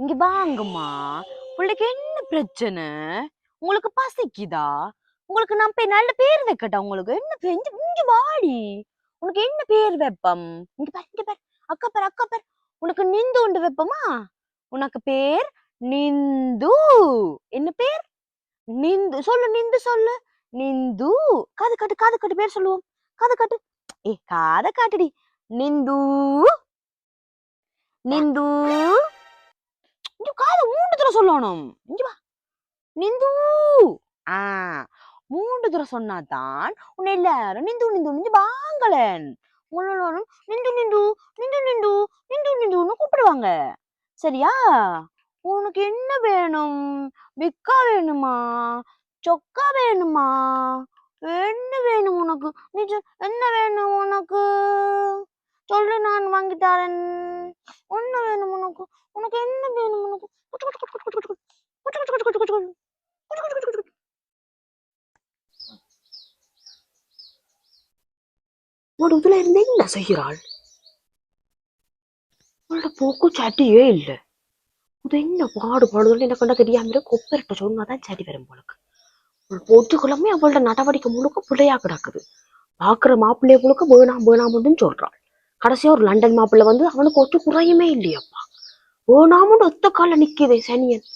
இங்க வாங்கம்மா. உங்களுக்கு என்ன பிரச்சனை? உங்களுக்கு பசிக்குதா? உங்களுக்கு நான் போய் நல்ல பேர் வைக்கட்டா உங்களுக்கு? என்ன பேர் இங்க வாடி. உனக்கு என்ன பேர் வைப்பம்? இங்க பாரு இங்க பாரு. அக்கா பாரு அக்கா பாரு. உனக்கு நிந்து உண்டு வைப்பமா? உனக்கு பேர் நிந்து. என்ன பேர்? நிந்து சொல்லு நிந்து சொல்லு. நிந்து. காது காட்டு காது காட்டு பேர் சொல்லுவோம். காது காட்டு. ஏ காத காட்டுடி. நிந்து. நிந்து. தடவை சொல்லணும். இங்க வா. நிந்து. ஆ. மூன்று தடவை சொன்னாதான் உன்னை எல்லாரும் நிந்து நிந்து நிந்து வாங்கலன் உங்களை நிந்து நிந்து நிந்து நிந்து நிந்து நிந்துன்னு கூப்பிடுவாங்க. சரியா? உனக்கு என்ன வேணும்? விக்கா வேணுமா? சொக்கா வேணுமா? என்ன வேணும் உனக்கு? நீ என்ன வேணும் உனக்கு? சொல்லு நான் வாங்கி தரேன். என்ன வேணும் உனக்கு. உனக்கு என்ன செய்கிறாள் அவளோட போக்கு சட்டியே இல்ல. இது என்ன பாடுபாடுதல் என்ன கண்டா தெரியாம இருக்கு சொன்னாதான் சரி வரும் போலுக்கு. அவள் போட்டுக்குள்ளமே அவளோட நடவடிக்கை முழுக்க பிள்ளையா கிடக்குது. பாக்குற மாப்பிள்ளைய முழுக்க வேணாம் வேணாம்னு சொல்றாள். கடைசியா ஒரு லண்டன் மாப்பிள்ளை வந்து அவனுக்கு ஒத்து குறையுமே இல்லையப்பா. வேணாமுன்னு ஒத்த கால நிக்குதே சனியன்.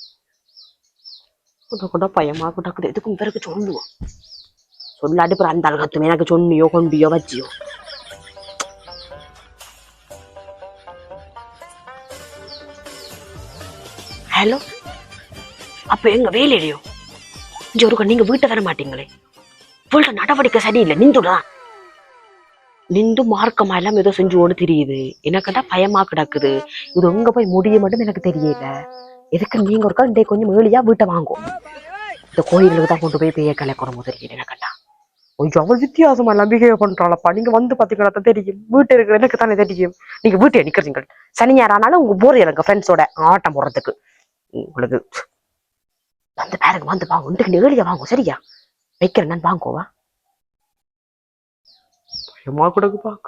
கொண்ட கொண்ட பயமா கிடக்குது. எதுக்கும் பிறகு சொல்லுவான் சொல்லாட்டி அப்புறம் அந்த அழகத்துமே எனக்கு சொன்னியோ கொண்டியோ வச்சியோ. ஹலோ? அப்போ எங்க வேலையிலையோ? இங்க ஒருக்க நீங்க வீட்டை வர மாட்டீங்களே? இவளோட நடவடிக்கை சரியில்லை நிந்துடா. நிந்து மார்க்கமா எல்லாம் ஏதோ செஞ்சு ஓடு தெரியுது எனக்குடா பயமா கிடக்குது. இது எங்க போய் முடிய மட்டும் எனக்கு தெரியல. எதுக்கு நீங்க ஒருக்கா இன்றைய கொஞ்சம் ஏழியா வீட்டை வாங்கும் இந்த கோயிலுக்கு தான் கொண்டு போய் பேய கலைக்கிறோம் தெரியல எனக்கண்டா கொஞ்சம் அவள் வித்தியாசமா எல்லாம் பிஹேவ் பண்றாளப்பா. நீங்க வந்து பாத்தீங்கன்னா தான் தெரியும். வீட்டு இருக்கிற எனக்கு தானே தெரியும். நீங்க வீட்டை நிக்கிறீங்க. சனி ஞாயிறானாலும் உங்க போர் எனக்கு ஃப்ரெண்ட்ஸோட ஆட்டம் போடுறதுக்கு. உங்களுக்கு வந்து பாருங்க வந்து வாங்க. உண்டுக்கு நேழிய வாங்கும் சரியா? வைக்கிறேன் நான் வாங்குவா பயமா கூடக்கு பாக்க.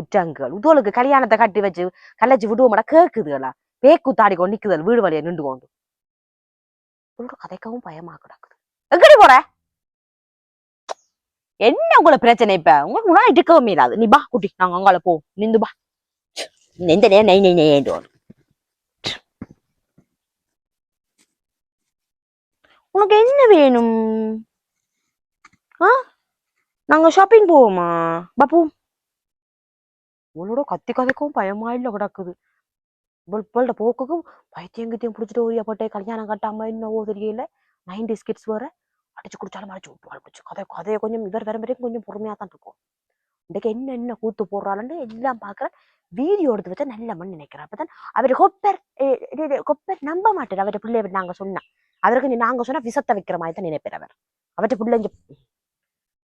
குற்றங்கள். உதோளுக்கு கல்யாணத்தை கட்டி வச்சு கலைச்சு விடுவோம்டா கேக்குதுகளா? பேக்கு தாடி கொண்டு நிக்குதல் வீடு வழியை நின்று கொண்டு. உங்களோட கதைக்கவும் பயமா கிடக்குது. எங்கடி போற? என்ன உங்களை பிரச்சனை இப்ப? உங்களுக்கு முன்னாடி இருக்கவும் இல்லாது. நீ பா குட்டி. நாங்க அங்கால போ. நிந்து பா எந்த நேரம் நை நை நை உனக்கு என்ன வேணும்? ஆ? நாங்க ஷாப்பிங் போவோமா? பாப்போம் இவளோட கத்தி கதைக்கும் பயமா இல்ல கிடக்குது. இவள் இவள்ட போக்குக்கும் பைத்தியம் கித்தியம் பிடிச்சிட்டு ஓரிய போட்டே கல்யாணம் கட்டாம இன்னவோ தெரியல. நைன்டி ஸ்கிட்ஸ் வேற அடிச்சு குடிச்சாலும் அடிச்சு விட்டுவாள் பிடிச்சி. கதை கதையை கொஞ்சம் இவர் வர வரைக்கும் கொஞ்சம் பொறுமையாக தான் இருக்கும். இன்றைக்கு என்ன என்ன கூத்து போடுறாளன்னு எல்லாம் பாக்குறேன் வீடியோ எடுத்து வச்சா நல்ல மண் நினைக்கிறேன் அப்பதான் அவர் கொப்பர் கொப்பர் நம்ப மாட்டார். அவர்கிட்ட பிள்ளைய நாங்க சொன்னா. அவருக்கு நீ- நாங்க சொன்னா விசத்தை வைக்கிற மாதிரி தான் நினைப்பார் அவர். அவற்றை பிள்ளைங்க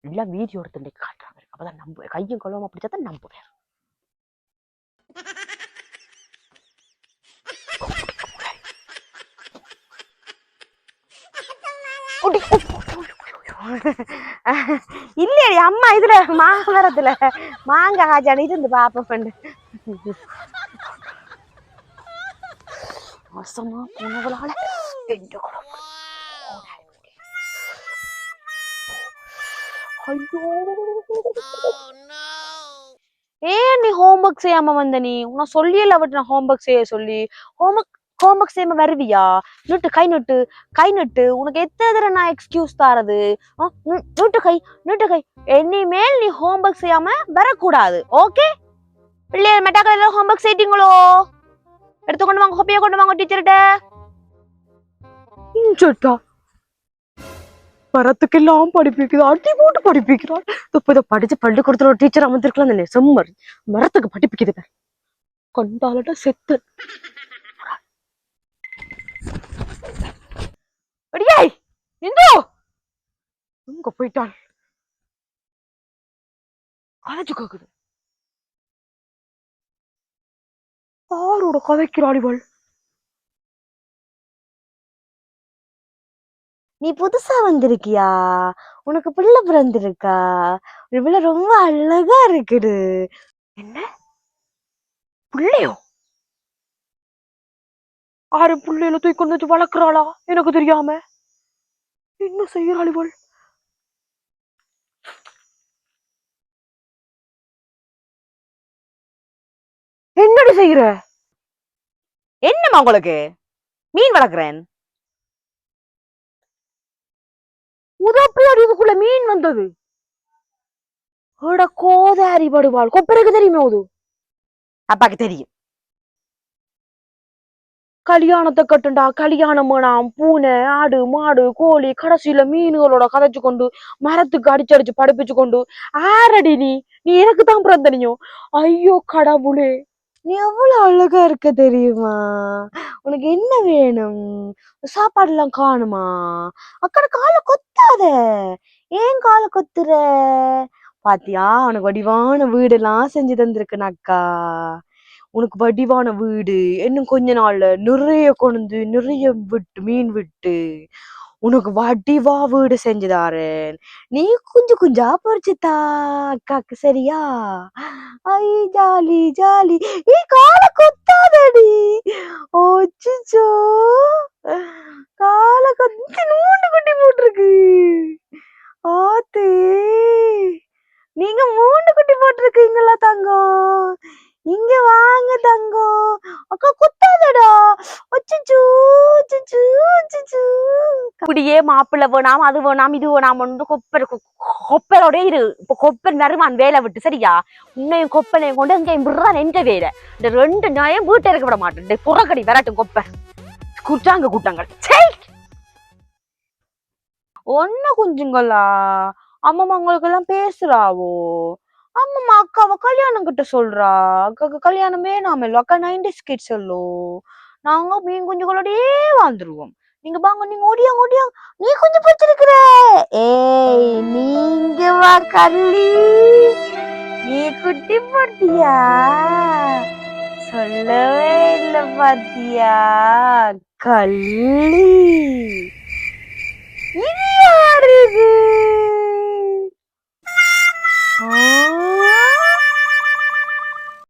எல்லாம் வீடியோ எடுத்து இன்னைக்கு காட்டுறாங்க. அப்பதான் நம்பு கையும் கழுவாம பிடிச்சா தான் நம்புவேன் குட்டி இல்லையடி அம்மா இதுல மாமரத்துல. மாங்காய் காய்ச்சாடி இருந்து பாப்ப பண்ணு மோசமா போனவளால எந்த ஏன் நீ ஹோம்ஒர்க் செய்யாம வந்த நீ? உன்னை சொல்லியல அவட்டு நான் ஹோம்ஒர்க் செய்ய சொல்லி. ஹோம்ஒர்க் ஹோம்ஒர்க் செய்யாம வருவியா? நுட்டு கை நுட்டு கை நுட்டு. உனக்கு எத்தனை தடவை நான் எக்ஸ்கியூஸ் தாரது? நுட்டு கை நுட்டு கை. இனிமேல் நீ ஹோம்ஒர்க் செய்யாம வரக்கூடாது. ஓகே பிள்ளைகள் மெட்டாக்கல ஹோம்ஒர்க் செய்யிட்டீங்களோ எடுத்து கொண்டு வாங்க ஹோப்பியா கொண்டு வாங்க டீச்சர்கிட்ட இஞ்சட்டா வரத்துக்கெல்லாம் படிப்பிக்குது அடி போட்டு படிப்பிக்கிறாள். இப்ப இதை படிச்சு பள்ளிக்கூடத்துல ஒரு டீச்சர் அமர்ந்திருக்கலாம் தானே செம்மர் மரத்துக்கு படிப்பிக்குது பாரு. கண்டாலடா செத்து அடியாய் இந்த எங்க போயிட்டாள் கதைச்சு கேக்குது ஆரோட கதைக்கிறாள் இவள் நீ புதுசா வந்திருக்கியா? உனக்கு பிள்ளை பிறந்திருக்கா? இவ்வளவு ரொம்ப அழகா இருக்குது. என்ன? பிள்ளையோ? ஆறு பிள்ளையில தூக்கி கொண்டு வச்சு வளர்க்குறாளா? எனக்கு தெரியாம. என்ன செய்யறாள் இவள் என்னடி செய்யற என்னம்மா உங்களுக்கு? மீன் வளர்க்குறேன். உதப்பியாடி இதுக்குள்ள மீன் வந்தது. கோதாரி படுவாள் கொப்பரைக்கு தெரியுமா அது? அப்பாக்கு தெரியும். கல்யாணத்தை கட்டுண்டா கல்யாணம் வேணாம் பூனை ஆடு மாடு கோழி கடைசியில மீன்களோட கதைச்சு கொண்டு மரத்துக்கு அடிச்சு அடிச்சு படிப்பிச்சு கொண்டு ஆரடி நீ நீ எனக்கு தான் பிறந்தனியோ? ஐயோ கடவுளே. நீ எவ்வளவு அழகா இருக்க தெரியுமா? உனக்கு என்ன வேணும்? சாப்பாடு எல்லாம் காணுமா? அக்கட காலை கொத்தாத. ஏன் காலை கொத்துற? பாத்தியா உனக்கு வடிவான வீடெல்லாம் செஞ்சு தந்திருக்கேன் அக்கா. உனக்கு வடிவான வீடு. இன்னும் கொஞ்ச நாள்ல நிறைய கொண்டு நிறைய விட்டு மீன் விட்டு. உனக்கு வடிவா வீடு செஞ்சு நீ குஞ்சு குஞ்சா பொறிச்சுதா அக்காக்கு சரியா? ஐ ஜாலி ஜாலி. ஏ காலை குத்து ஓச்சிச்சோ காலை கொத்தி நூண்டு குட்டி போட்டிருக்கு ஆத்தே நீங்க மூண்டு குட்டி போட்டிருக்கீங்களா தங்கம் இங்க வாங்க தங்கம் அக்கா குத்தாதடா அச்சச்சோ அச்சச்சோ அச்சச்சோ இப்படியே மாப்பிள்ளை வேணாம் அது வேணாம் இது வேணாம் கொப்பர் கொப்பரோட இரு. இப்போ கொப்பர் நறுவான் வேலை விட்டு சரியா? உன்னையும் கொப்பனையும் கொண்டு எங்கேயும் விடுறான் என்ற வேலை. இந்த ரெண்டு நாயும் வீட்டை இருக்க விட மாட்டேன். இந்த புறக்கடி வரட்டும் கொப்பர். குட்டாங்க கூட்டங்கள் சை ஒன்ன குஞ்சுங்களா? அம்மம்மா உங்களுக்கு எல்லாம் பேசுறாவோ? அம்மம்மா அக்காவை கல்யாணம் கிட்ட சொல்றா? அக்காக்கு கல்யாணம் வேணாமல்லோ அக்கா நைன்டி ஸ்கிட்ஸ் சொல்லோ நாங்க மீன் குஞ்சுகளோடயே வாழ்ந்துருவோம். நீங்க வாங்க நீங்க ஓடியா ஓடியா நீ கொஞ்சம் பிடிச்சிருக்கிற ஏய் நீங்க வா கள்ளி. நீ குட்டி போட்டியா? சொல்லவே இல்ல பாத்தியா? கள்ளி. இது யாரு இது? ஆ?